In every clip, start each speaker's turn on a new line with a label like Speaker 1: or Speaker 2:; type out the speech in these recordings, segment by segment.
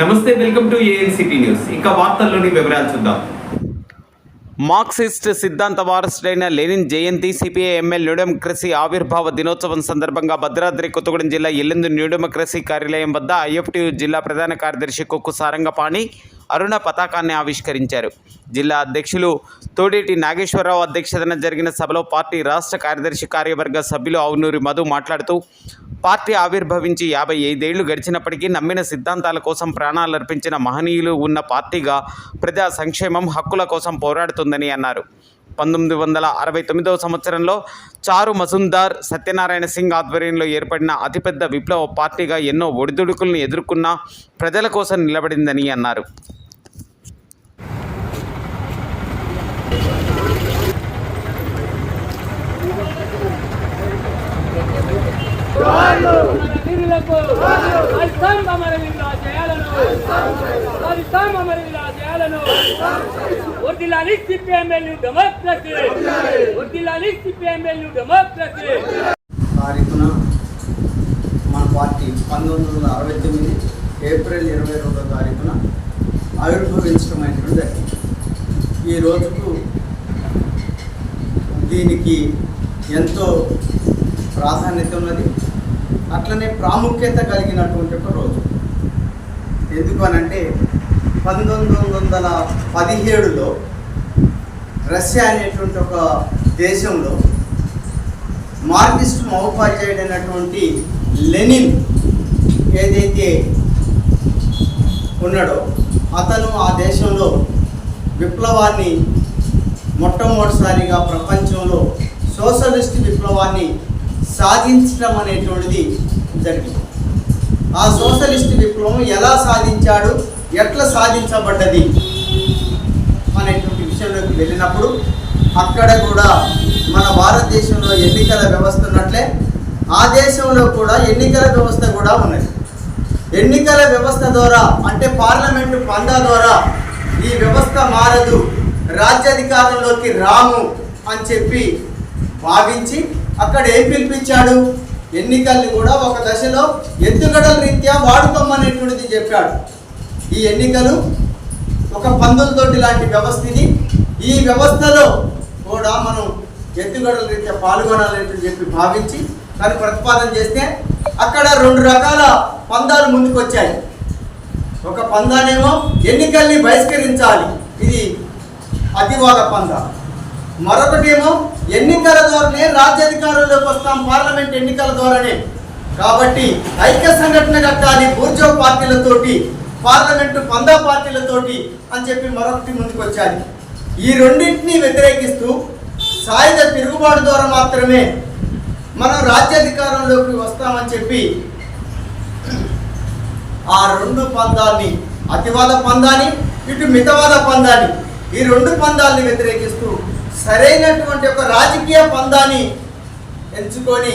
Speaker 1: నమస్తే welcome to ANCT news. వార్తల్లోని వివరాలు చూద్దాం.
Speaker 2: మార్క్సిస్ట్ సిద్ధాంత వారసుడైన లెనిన్ జయంతి సిపిఐ ఎంఎల్ న్యూడెమోక్రసీ ఆవిర్భావ దినోత్సవం సందర్భంగా భద్రాద్రి కొత్తగూడెం జిల్లా ఎల్లందు న్యూడెమోక్రసీ కార్యాలయం వద్ద ఐఎఫ్టీయు జిల్లా ప్రధాన కార్యదర్శి కొక్కు సారంగపాణి అరుణ పతాకాన్ని ఆవిష్కరించారు. జిల్లా అధ్యక్షులు తోడేటి నాగేశ్వరరావు అధ్యక్షతన జరిగిన సభలో పార్టీ రాష్ట్ర కార్యదర్శి కార్యవర్గ సభ్యులు అవునూరి మధు మాట్లాడుతూ పార్టీ ఆవిర్భవించి యాభై ఐదేళ్ళు గడిచినప్పటికీ నమ్మిన సిద్ధాంతాల కోసం ప్రాణాలర్పించిన మహనీయులు ఉన్న పార్టీగా ప్రజా సంక్షేమం హక్కుల కోసం పోరాడుతుందని అన్నారు. పంతొమ్మిది వందల అరవై తొమ్మిదవ సంవత్సరంలో చారు మజుందార్ సత్యనారాయణ సింగ్ ఆధ్వర్యంలో ఏర్పడిన అతిపెద్ద విప్లవ పార్టీగా ఎన్నో ఒడిదుడుకులను ఎదుర్కొన్న ప్రజల కోసం నిలబడిందని అన్నారు.
Speaker 3: వీరులకు అల్సం అమర విలాజయాలను అల్సం అమర విలాజయాలను వర్దిలాలి సిపిఎంఎల్ డెమోక్రసీ వర్దిలాలి సిపిఎంఎల్ డెమోక్రసీ
Speaker 4: తారీఖున మన పార్టీ పంతొమ్మిది వందల అరవై తొమ్మిది ఏప్రిల్ ఇరవై రెండో తారీఖున ఆవిర్భవించడం అనేటువంటి ఈ రోజుకు దీనికి ఎంతో ప్రాధాన్యత ఉన్నది. అట్లనే ప్రాముఖ్యత కలిగినటువంటి ఒక రోజు. ఎందుకు అనంటే పంతొమ్మిది వందల పదిహేడులో రష్యా అనేటువంటి ఒక దేశంలో మార్క్సిస్ట్ మహోపాధ్యాయుడైనటువంటి లెనిన్ ఏదైతే ఉన్నాడో అతను ఆ దేశంలో విప్లవాన్ని మొట్టమొదటిసారిగా ప్రపంచంలో సోషలిస్ట్ విప్లవాన్ని సాధించడం అనేటువంటిది జరిగింది. ఆ సోషలిస్ట్ విప్లవం ఎలా సాధించాడు? ఎట్లా సాధించబడ్డది? అనేటువంటి విషయంలోకి వెళ్ళినప్పుడు అక్కడ కూడా మన భారతదేశంలో ఎన్నికల వ్యవస్థ ఉన్నట్లే ఆ దేశంలో కూడా ఎన్నికల వ్యవస్థ కూడా ఉన్నది. ఎన్నికల వ్యవస్థ ద్వారా అంటే పార్లమెంటు పందా ద్వారా ఈ వ్యవస్థ మారదు రాజ్యాధికారంలోకి రాము అని చెప్పి భావించి అక్కడ ఏం పిలిపించాడు? ఎన్నికల్ని కూడా ఒక దశలో ఎత్తుగడల రీత్యా వాడుకోమనేటువంటిది చెప్పాడు. ఈ ఎన్నికలు ఒక పందులతోటి లాంటి వ్యవస్థని ఈ వ్యవస్థలో కూడా మనం ఎత్తుగడల రీత్యా పాల్గొనాలని చెప్పి భావించి దాన్ని ప్రతిపాదన చేస్తే అక్కడ రెండు రకాల పందాలు ముందుకు వచ్చాయి ఒక పందానేమో ఎన్నికల్ని బహిష్కరించాలి. ఇది అతివాద పందా. మరొకటేమో ఎన్నికల ద్వారానే రాజ్యాధికారంలోకి వస్తాం పార్లమెంట్ ఎన్నికల ద్వారానే. కాబట్టి ఐక్య సంఘటన కట్టాలి బూర్జో పార్టీలతోటి పార్లమెంటు పందా పార్టీలతోటి అని చెప్పి మరొకటి ముందుకు ఈ రెండింటిని వ్యతిరేకిస్తూ సాయుధ తిరుగుబాటు ద్వారా మాత్రమే మనం రాజ్యాధికారంలోకి వస్తామని చెప్పి ఆ రెండు పందాన్ని అతివాద పందాన్ని ఇటు మితవాద పందాన్ని ఈ రెండు పందాలని వ్యతిరేకిస్తూ సరైనటువంటి ఒక రాజకీయ పందాన్ని ఎంచుకొని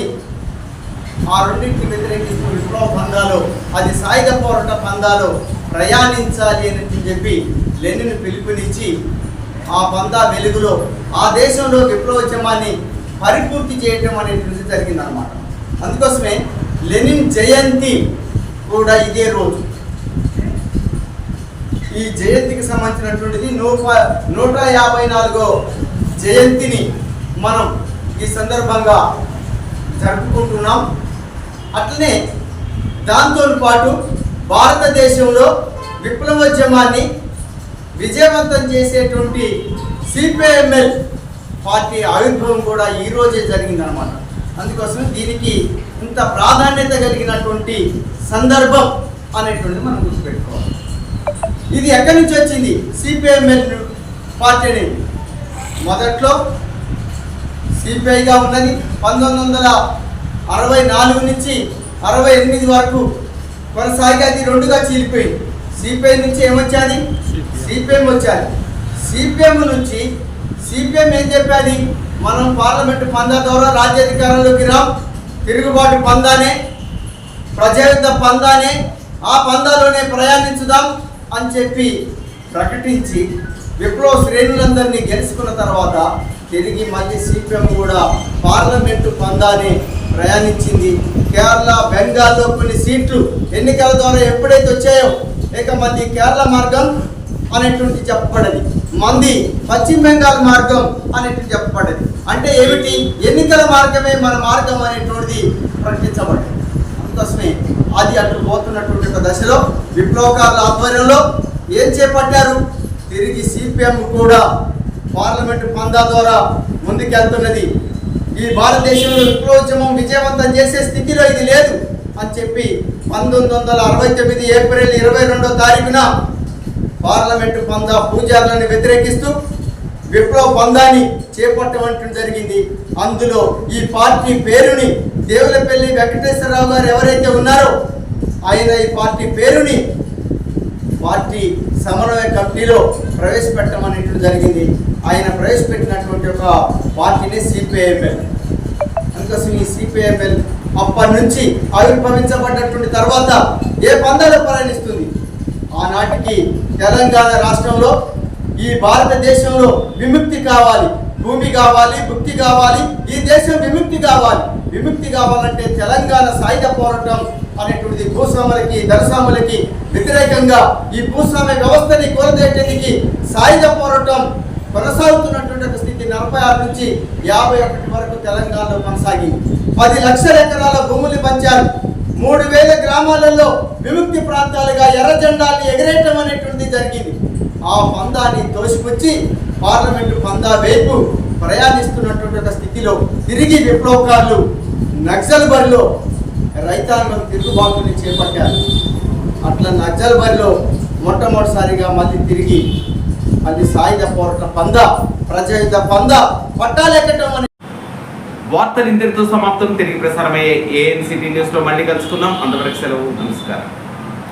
Speaker 4: ఆ రెండింటి వ్యతిరేకిస్తూ విప్లవ పందాలు అది సాయుధ పోరాట పందాలు ప్రయాణించాలి అని చెప్పి లెనిన్ పిలుపునిచ్చి ఆ పందా వెలుగులో ఆ దేశంలో విప్లవోద్యమాన్ని పరిపూర్తి చేయటం అనేటువంటిది జరిగిందనమాట అందుకోసమే లెనిన్ జయంతి కూడా ఇదే రోజు. ఈ జయంతికి సంబంధించినటువంటిది నూట నూట యాభై నాలుగో జయంతిని మనం ఈ సందర్భంగా జరుపుకుంటున్నాం. అట్లనే దాంతో పాటు భారతదేశంలో విప్లవోద్యమాన్ని విజయవంతం చేసేటువంటి సిపిఐఎంఎల్ పార్టీ ఆవిర్భావం కూడా ఈరోజే జరిగిందనమాట అందుకోసం దీనికి ఇంత ప్రాధాన్యత కలిగినటువంటి సందర్భం అనేటువంటిది మనం గుర్తుపెట్టుకోవాలి. ఇది ఎక్కడి నుంచి వచ్చింది? సిపిఐఎంఎల్ పార్టీ అనేది. మొదట్లో సిపిఐగా ఉన్నది పంతొమ్మిది వందల అరవై నాలుగు నుంచి అరవై ఎనిమిది వరకు కొనసాగి అది రెండుగా చీలిపోయింది. సిపిఐ నుంచి ఏమొచ్చాది? సిపిఎం వచ్చాది. సిపిఎం నుంచి సిపిఎం ఏం చెప్పాది? మనం పార్లమెంటు పందా ద్వారా రాజ్యాధికారంలోకి రాం తిరుగుబాటు పందానే ప్రజాయుద్ధ పందానే ఆ పందాలోనే ప్రయాణించుదాం అని చెప్పి ప్రకటించి విప్లవ శ్రేణులందరినీ గెలుచుకున్న తర్వాత తిరిగి మళ్ళీ సిపిఎం కూడా పార్లమెంటు పందాన్ని ప్రయాణించింది. కేరళ బెంగాల్లో కొన్ని సీట్లు ఎన్నికల ద్వారా ఎప్పుడైతే వచ్చాయో ఇక మంది కేరళ మార్గం అనేటువంటి చెప్పబడది. మంది పశ్చిమ బెంగాల్ మార్గం అనేటువంటి చెప్పబడది. అంటే ఏమిటి? ఎన్నికల మార్గమే మన మార్గం అనేటువంటిది ప్రకటించబడింది. అందుకోసమే అది అటు పోతున్నటువంటి ఒక దశలో విప్లవకారుల ఆధ్వర్యంలో ఏం చేపట్టారు? తిరిగి సిపిఎం కూడా పార్లమెంటు పందా ద్వారా ముందుకెళ్తున్నది. ఈ భారతదేశంలో విప్లవోద్యమం విజయవంతం చేసే స్థితిలో ఇది లేదు అని చెప్పి పంతొమ్మిది వందల అరవై తొమ్మిది ఏప్రిల్ ఇరవై రెండో తారీఖున పార్లమెంటు పందా పూజారులను వ్యతిరేకిస్తూ విప్లవ పందాన్ని చేపట్టడం జరిగింది. అందులో ఈ పార్టీ పేరుని దేవులపల్లి వెంకటేశ్వరరావు గారు ఎవరైతే ఉన్నారో ఆయన ఈ పార్టీ పేరుని పార్టీ సమన్వయ కమిటీలో ప్రవేశపెట్టమనేటువంటి జరిగింది. ఆయన ప్రవేశపెట్టినటువంటి ఒక పార్టీని సిపిఐఎంఎల్ అందుకోసం ఈ సిపిఐఎంఎల్ అప్పటి నుంచి ఆవిర్భవించబడ్డటువంటి తర్వాత ఏ పందాలో ప్రయాణిస్తుంది ఆనాటికి తెలంగాణ రాష్ట్రంలో ఈ భారతదేశంలో విముక్తి కావాలి భూమి కావాలి భుక్తి కావాలి ఈ దేశం విముక్తి కావాలి. విముక్తి కావాలంటే తెలంగాణ సాయుధ పోరాటం అనేటువంటిది భూస్వాములకి దరస్వాములకి వ్యతిరేకంగా ఈ భూస్వామ్య వ్యవస్థని కోరదేయటానికి సాయుధ పోరాటం కొనసాగుతున్నటువంటి స్థితి నలభై ఆరు నుంచి యాభై ఒకటి వరకు తెలంగాణలో కొనసాగింది. పది లక్షల ఎకరాల భూములు పంచారు. మూడు వేల గ్రామాలలో విముక్తి ప్రాంతాలుగా ఎర్ర జెండాల్ని ఎగరేయటం అనేటువంటిది జరిగింది. ఆ పందాన్ని తోసిపుచ్చి పార్లమెంటు పందా వైపు ప్రయాణిస్తున్నటువంటి ఒక స్థితిలో తిరిగి విప్లవకారులు నక్సల్ బరిలో రైతాంగం తిరుగుబాటుని చేపట్టారు. అట్లా నక్సల్ బరిలో మొట్టమొదటిసారిగా మళ్ళీ తిరిగి మళ్ళీ సాయుధ పోరాట పంద ప్రజాయుధ పంద పట్టాలెక్కటం అని
Speaker 1: వార్తలు ఇంతటితో సమాప్తం. తిరిగి ప్రసారమయ్యే ఏఎన్సిటీ న్యూస్లో మళ్ళీ కలుసుకుందాం. అంతవరకు సెలవు. నమస్కారం.